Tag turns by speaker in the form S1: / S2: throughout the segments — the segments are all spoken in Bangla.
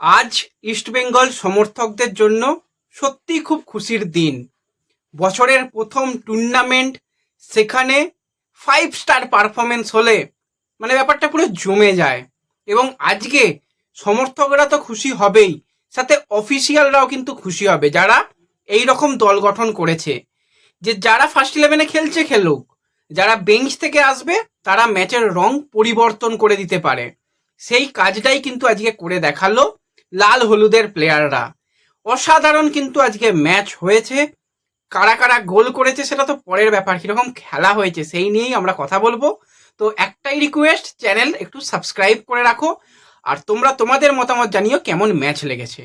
S1: আজ ইস্টবেঙ্গল সমর্থকদের জন্য সত্যি খুব খুশির দিন। বছরের প্রথম টুর্নামেন্ট সেখানে ফাইভ স্টার পারফরমেন্স হলে মানে ব্যাপারটা পুরো জমে যায় এবং আজকে সমর্থকরা তো খুশি হবেই, সাথে অফিসিয়ালরাও কিন্তু খুশি হবে যারা এই রকম দল গঠন করেছে। যে যারা ফার্স্ট ইলেভেনে খেলছে খেলুক, যারা বেঞ্চ থেকে আসবে তারা ম্যাচের রং পরিবর্তন করে দিতে পারে। সেই কাজটাই কিন্তু আজকে করে দেখাল লাল হলুদের প্লেয়াররা অসাধারণ কিন্তু আজকে ম্যাচ হয়েছে। কারা কারা গোল করেছে সেটা তো পরের ব্যাপার। কীরকম খেলা হয়েছে সেই নিয়েই আমরা কথা বলব। তো একটাই রিকোয়েস্ট চ্যানেল একটু সাবস্ক্রাইব করে রাখো। আর তোমরা তোমাদের মতামত জানিও কেমন ম্যাচ লেগেছে।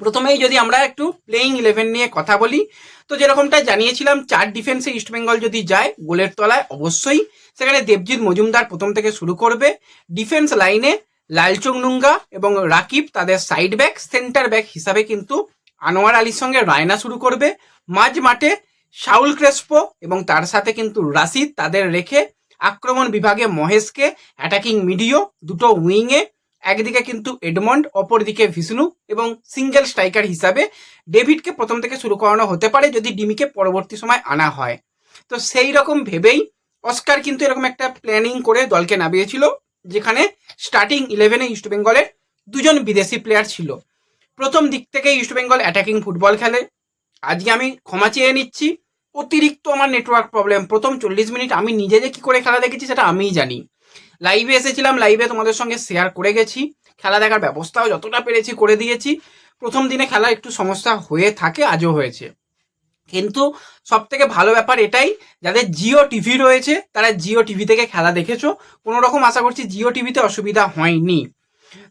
S1: প্রথমেই যদি আমরা একটু প্লেইং ইলেভেন নিয়ে কথা বলি, তো যেরকমটা জানিয়েছিলাম, চার ডিফেন্সে ইস্টবেঙ্গল যদি যায়, গোলের তলায় অবশ্যই। সেখানে দেবজিৎ মজুমদার প্রথম থেকে শুরু করবে। ডিফেন্স লাইনে লালচং নুঙ্গা এবং রাকিব তাদের সাইড ব্যাক সেন্টার ব্যাক হিসাবে কিন্তু আনোয়ার আলীর সঙ্গে রায়না শুরু করবে। মাঝ মাঠে শাউল ক্রেসপো এবং তার সাথে কিন্তু রাশিদ তাদের রেখে আক্রমণ বিভাগে মহেশকে অ্যাটাকিং মিডিও দুটো উইংয়ে একদিকে কিন্তু এডমন্ড, অপরদিকে ভিষ্ণু এবং সিঙ্গেল স্ট্রাইকার হিসাবে ডেভিডকে প্রথম থেকে শুরু করানো হতে পারে যদি ডিমিকে পরবর্তী সময় আনা হয়। তো সেই রকম ভেবেই অস্কার কিন্তু এরকম একটা প্ল্যানিং করে দলকে নামিয়েছিল। যেখানে স্টার্টিং ইলেভেনে ইস্টবেঙ্গলের দুজন বিদেশি প্লেয়ার ছিল। প্রথম দিক থেকে ইস্টবেঙ্গল অ্যাটাকিং ফুটবল খেলে। আজকে আমি ক্ষমা চেয়ে নিচ্ছি। অতিরিক্ত আমার নেটওয়ার্ক প্রবলেম প্রথম চল্লিশ মিনিট আমি নিজে যে কী করে খেলা দেখেছি সেটা আমিই জানি। লাইভে এসেছিলাম লাইভে তোমাদের সঙ্গে শেয়ার করে গেছি। খেলা দেখার ব্যবস্থাও যতটা পেরেছি করে দিয়েছি। প্রথম দিনে খেলা একটু সমস্যা হয়ে থাকে, আজও হয়েছে। কিন্তু সব থেকে ভালো ব্যাপার এটাই, যাদের জিও টিভি রয়েছে, তারা জিও টিভি থেকে খেলা দেখেছ। কোনো রকম আশা করছি জিও টিভিতে অসুবিধা হয়নি।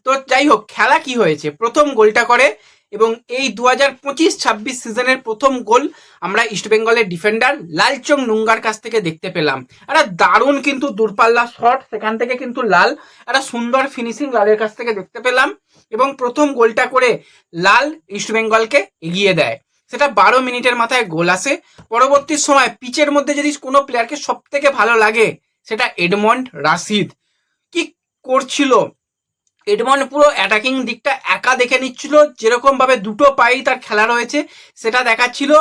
S1: তো যাই হোক, খেলা কি হয়েছে? প্রথম গোলটা করে এবং এই দু হাজার পঁচিশ ছাব্বিশ সিজনের প্রথম গোল আমরা ইস্টবেঙ্গলের ডিফেন্ডার লালচং নুঙ্গার কাছ থেকে দেখতে পেলাম। একটা দারুণ কিন্তু দূরপাল্লা শট, সেখান থেকে কিন্তু লাল, একটা সুন্দর ফিনিশিং লালের কাছ থেকে দেখতে পেলাম এবং প্রথম গোলটা করে লাল ইস্টবেঙ্গলকে এগিয়ে দেয়। সেটা বারো মিনিটের মাথায় গোল আসে। পরবর্তী সময় পিচের মধ্যে যদি কোনো প্লেয়ারকে সব থেকে ভালো লাগে, সেটা এডমন্ড রাশিদ। কি করছিল? এডমন্ড পুরো অ্যাটাকিং দিকটা একা দেখে নিচ্ছিল যেরকম ভাবে দুটো পাই তার খেলা রয়েছে, সেটা দেখাচ্ছিল।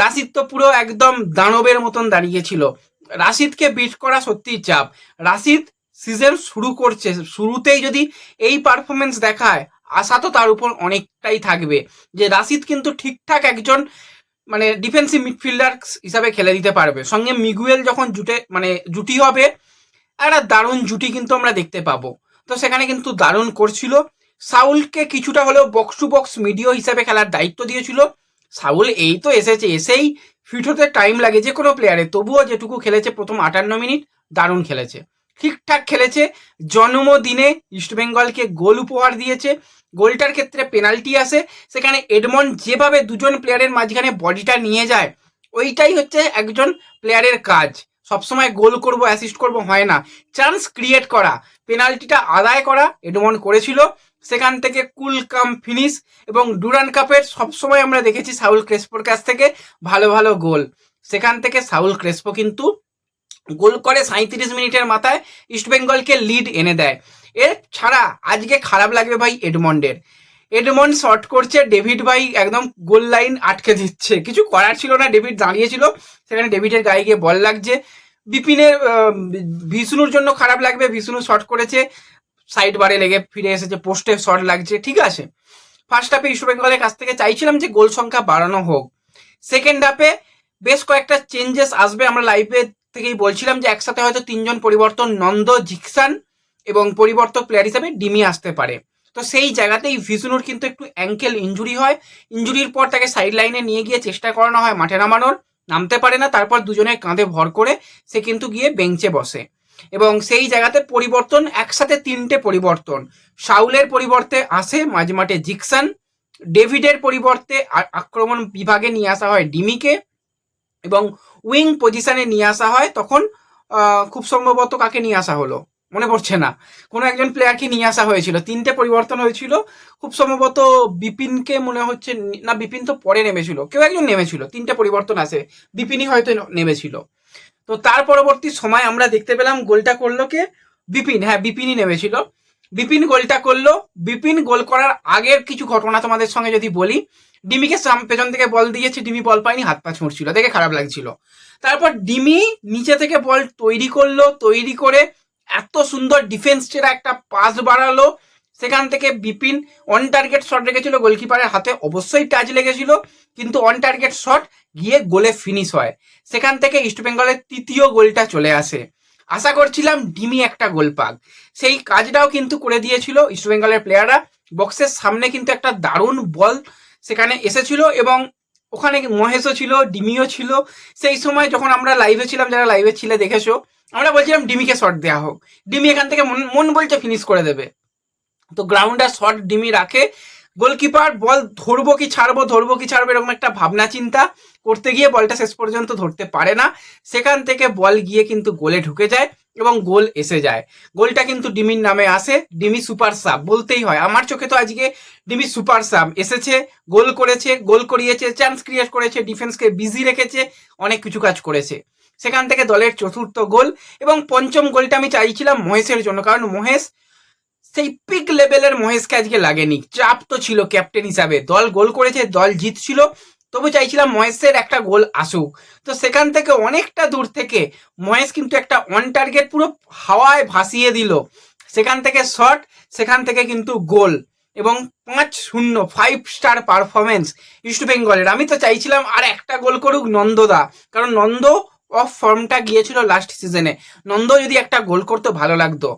S1: রাশিদ তো পুরো একদম দানবের মতন দাঁড়িয়েছিল রাশিদকে বিট করা সত্যিই চাপ। রাশিদ সিজন শুরু করছে, শুরুতেই যদি এই পারফরমেন্স দেখায় আশা তো তার উপর অনেকটাই থাকবে যে রাশিদ কিন্তু ঠিকঠাক একজন মানে ডিফেন্সিভ মিডফিল্ডার হিসাবে খেলে দিতে পারবে। সঙ্গে মিগুয়েল যখন জুটে মানে জুটি হবে, একটা দারুণ জুটি কিন্তু আমরা দেখতে পাবো। তো সেখানে কিন্তু দারুণ করছিল। সাউলকে কিছুটা হলেও বক্স টু বক্স মিডিও হিসাবে খেলার দায়িত্ব দিয়েছিল। সাউল এই তো এসেছে, এসেই ফিট হতে টাইম লাগে যে কোনো প্লেয়ারে তবুও যেটুকু খেলেছে প্রথম আটান্ন মিনিট, দারুণ খেলেছে। ঠিকঠাক খেলেছে। জন্মদিনে ইস্টবেঙ্গলকে গোল উপহার দিয়েছে। গোলটার ক্ষেত্রে পেনাল্টি আসে। সেখানে এডমন যেভাবে দুজন প্লেয়ারের মাঝখানে বডিটা নিয়ে যায়, ওইটাই হচ্ছে একজন প্লেয়ারের কাজ। সবসময় গোল করব অ্যাসিস্ট করব হয় না। চান্স ক্রিয়েট করা, পেনাল্টিটা আদায় করা এডমন করেছিল। সেখান থেকে কুল কাম ফিনিশ এবং ডুরান কাপের সবসময় আমরা দেখেছি সাউল ক্রেসপোর কাছ থেকে ভালো ভালো গোল। সেখান থেকে সাউল ক্রেসপো কিন্তু গোল করে সাঁত্রিশ মিনিটের মাথায় ইস্টবেঙ্গলকে লিড এনে দেয়। এর ছাড়া আজকে খারাপ লাগবে ভাই এডমন্ডের। এডমন্ড শর্ট করছে ডেভিড ভাই একদম গোল লাইন আটকে দিচ্ছে। কিছু করার ছিল না ডেভিড দাঁড়িয়েছিল সেখানে ডেভিডের গায়ে গিয়ে বল লাগছে। বিপিনের আহ, বিষ্ণুর জন্য খারাপ লাগবে বিষ্ণু শর্ট করেছে সাইড বারে লেগে ফিরে এসেছে পোস্টে শর্ট লাগছে ঠিক আছে। ফার্স্ট হাফে ইস্টবেঙ্গলের কাছ থেকে চাইছিলাম যে গোল সংখ্যা বাড়ানো হোক। সেকেন্ড হাফে বেশ কয়েকটা চেঞ্জেস আসবে আমরা লাইভে থেকেই বলছিলাম যে একসাথে হয়তো তিনজন পরিবর্তন নন্দ, জিকসান এবং পরিবর্তক প্লেয়ার হিসেবে ডিমি আসতে পারে। তো সেই জায়গাতেই ভিষ্ণুর কিন্তু একটু অ্যাঙ্কেল ইঞ্জুরি হয়। ইঞ্জুরির পর তাকে সাইড লাইনে নিয়ে গিয়ে চেষ্টা করানো হয় মাঠে নামানোর। নামতে পারে না, তারপর দুজনের কাঁধে ভর করে সে কিন্তু গিয়ে বেঞ্চে বসে। এবং সেই জায়গাতে পরিবর্তন, একসাথে তিনটে পরিবর্তন। শাউলের পরিবর্তে আসে, মাঝ মাঠে জিকসান। ডেভিডের পরিবর্তে আক্রমণ বিভাগে নিয়ে আসা হয় ডিমিকে। এবং উইং পজিশনে নিয়ে আসা হয়, তখন খুব সম্ভবত কাকে নিয়ে আসা হলো? মনে পড়ছে না। কোনো একজন প্লেয়ারকে নিয়ে আসা হয়েছিল। তিনটে পরিবর্তন হয়েছিল। খুব সম্ভবত বিপিনকে মনে হচ্ছে না বিপিন তো পরে নেমেছিল। কেউ একজন নেমেছিল। তিনটে পরিবর্তন আসে বিপিনই হয়তো নেমেছিল। তো তার পরবর্তী সময় আমরা দেখতে পেলাম গোলটা করল কে? বিপিন। হ্যাঁ বিপিনই নেমেছিল। বিপিন গোলটা করল। বিপিন গোল করার আগের কিছু ঘটনা তোমাদের সঙ্গে যদি বলি ডিমিকে পেছন থেকে বল দিয়েছে, ডিমি বল পায়নি, হাত পা ছুঁড়ছিল, দেখে খারাপ লাগছিল। তারপর ডিমি নিচে থেকে বল তৈরি করল, তৈরি করে এত সুন্দর ডিফেন্স চেরা একটা পাস বাড়ালো। সেখান থেকে বিপিন অন টার্গেট শট রেখেছিল গোলকিপারের হাতে অবশ্যই টাচ লেগেছিল, কিন্তু অন টার্গেট শট গিয়ে গোলে ফিনিশ হয়। সেখান থেকে ইস্টবেঙ্গলের তৃতীয় গোলটা চলে আসে। আশা করছিলাম ডিমি একটা গোল পাক। সেই কাজটাও কিন্তু করে দিয়েছিল ইস্টবেঙ্গলের প্লেয়াররা বক্সের সামনে কিন্তু একটা দারুণ বল সেখানে এসেছিল এবং ওখানে মহেশও ছিল, ডিমিও ছিল। সেই সময় যখন আমরা লাইভে ছিলাম, যারা লাইভে ছিলে, দেখেছ, আমরা বলছিলাম, ডিমিকে শট দেওয়া হোক। ডিমি এখান থেকে মন বলছে ফিনিশ করে দেবে। তো গ্রাউন্ডে শট ডিমি রাখে। গোলকিপার বল ধরবো কি ছাড়বো, ধরবো কি ছাড়বো, এরকম একটা ভাবনা চিন্তা করতে গিয়ে বলটা শেষ পর্যন্ত ধরতে পারে না। সেখান থেকে বল গিয়ে কিন্তু গোলে ঢুকে যায়। এবং গোল এসে যায়। গোলটা কিন্তু ডিমির নামে আসে, ডিমি সুপার সাব, বলতেই হয়। আমার চোখে তো আজকে ডিমি সুপার সাব এসেছে, গোল করেছে, গোল করিয়েছে চান্স ক্রিয়েট করেছে ডিফেন্সকে বিজি রেখেছে, অনেক কিছু কাজ করেছে। সেখান থেকে দলের চতুর্থ গোল এবং পঞ্চম গোলটা আমি চাইছিলাম মহেশের জন্য, কারণ মহেশ সেই পিক লেভেলের মহেশকে আজকে লাগেনি। চাপ তো ছিল ক্যাপ্টেন হিসাবে। দল গোল করেছে, দল জিতছিল তবু চাইছিলাম মহেশের একটা গোল আসুক। তো সেখান থেকে অনেকটা দূর থেকে মহেশ কিন্তু একটা অন টার্গেট পুরো হাওয়ায় ভাসিয়ে দিল। সেখান থেকে শট সেখান থেকে কিন্তু গোল এবং পাঁচ শূন্য ফাইভ স্টার পারফরমেন্স ইস্ট বেঙ্গলের আমি তো চাইছিলাম আর একটা গোল করুক নন্দদা, কারণ নন্দ অফ ফর্মটা গিয়েছিল লাস্ট সিজনে নন্দ যদি একটা গোল করতো ভালো লাগতো।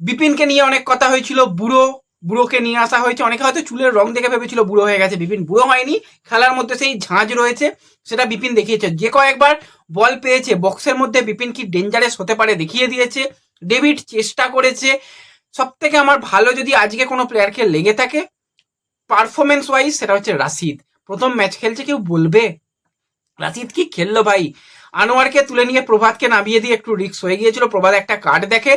S1: বিপিনকে নিয়ে অনেক কথা হয়েছিল, বুড়ো বুড়োকে নিয়ে আসা হয়েছে। অনেকে হয়তো চুলের রং দেখে ভেবেছিল বুড়ো হয়ে গেছে। বিপিন বুড়ো হয়নি। খেলার মধ্যে সেই ঝাঁঝ রয়েছে, সেটা বিপিন দেখিয়েছে। যে কয়েকবার বল পেয়েছে, বক্সের মধ্যে বিপিন কি ডেঞ্জারাস হতে পারে দেখিয়ে দিয়েছে। ডেভিড চেষ্টা করেছে। সব থেকে আমার ভালো যদি আজকে কোনো প্লেয়ারকে লেগে থাকে পারফরমেন্স ওয়াইজ সেটা হচ্ছে রাশিদ। প্রথম ম্যাচ খেলছে, কেউ বলবে? রাশিদ কি খেললো ভাই? আনোয়ারকে তুলে নিয়ে প্রভাতকে নামিয়ে দিয়ে একটু রিক্স হয়ে গিয়েছিল। প্রভাত একটা কার্ড দেখে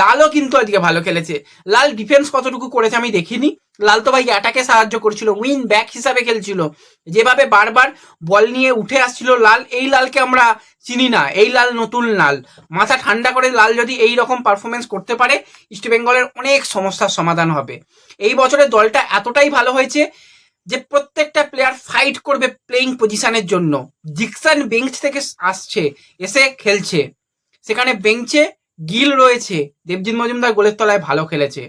S1: লালও কিন্তু আজকে ভালো খেলেছে। লাল ডিফেন্স কতটুকু করেছে আমি দেখিনি। লাল তো ভাই অ্যাটাকে সাহায্য করছিল উইন ব্যাক হিসাবে খেলছিল। যেভাবে বারবার বল নিয়ে উঠে আসছিল লাল, এই লালকে আমরা চিনি না। এই লাল নতুন লাল। মাথা ঠান্ডা করে লাল যদি এই রকম পারফরমেন্স করতে পারে ইস্টবেঙ্গলের অনেক সমস্যার সমাধান হবে। এই বছরের দলটা এতটাই ভালো হয়েছে যে প্রত্যেকটা প্লেয়ার ফাইট করবে প্লেইং পজিশনের জন্য। জিকসান বেঞ্চ থেকে আসছে, এসে খেলছে। সেখানে বেঞ্চে গিল রয়েছে। দেবজিৎ মজুমদার গোলের তলায় ভালো খেলেছে।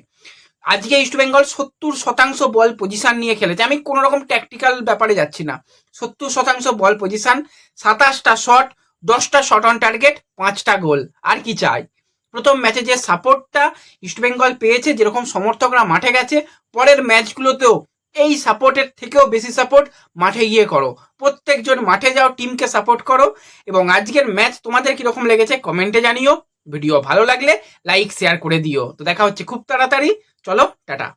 S1: আজকে ইস্টবেঙ্গল সত্তর শতাংশ বল পজিশন নিয়ে খেলেছে। আমি কোনো রকম ট্যাকটিক্যাল ব্যাপারে যাচ্ছি না। সত্তর শতাংশ বল পজিশন সাতাশটা শট দশটা শট অন টার্গেট পাঁচটা গোল আর কি চাই? প্রথম ম্যাচে যে সাপোর্টটা ইস্টবেঙ্গল পেয়েছে, যেরকম সমর্থকরা মাঠে গেছে, পরের ম্যাচগুলোতেও এই সাপোর্টের থেকেও বেশি সাপোর্ট মাঠে গিয়ে করো। প্রত্যেকজন মাঠে যাও টিমকে সাপোর্ট করো এবং আজকের ম্যাচ তোমাদের কীরকম লেগেছে কমেন্টে জানিও। ভিডিও ভালো লাগলে লাইক শেয়ার করে দিও। তো দেখা হচ্ছে খুব তাড়াতাড়ি। চলো, টাটা।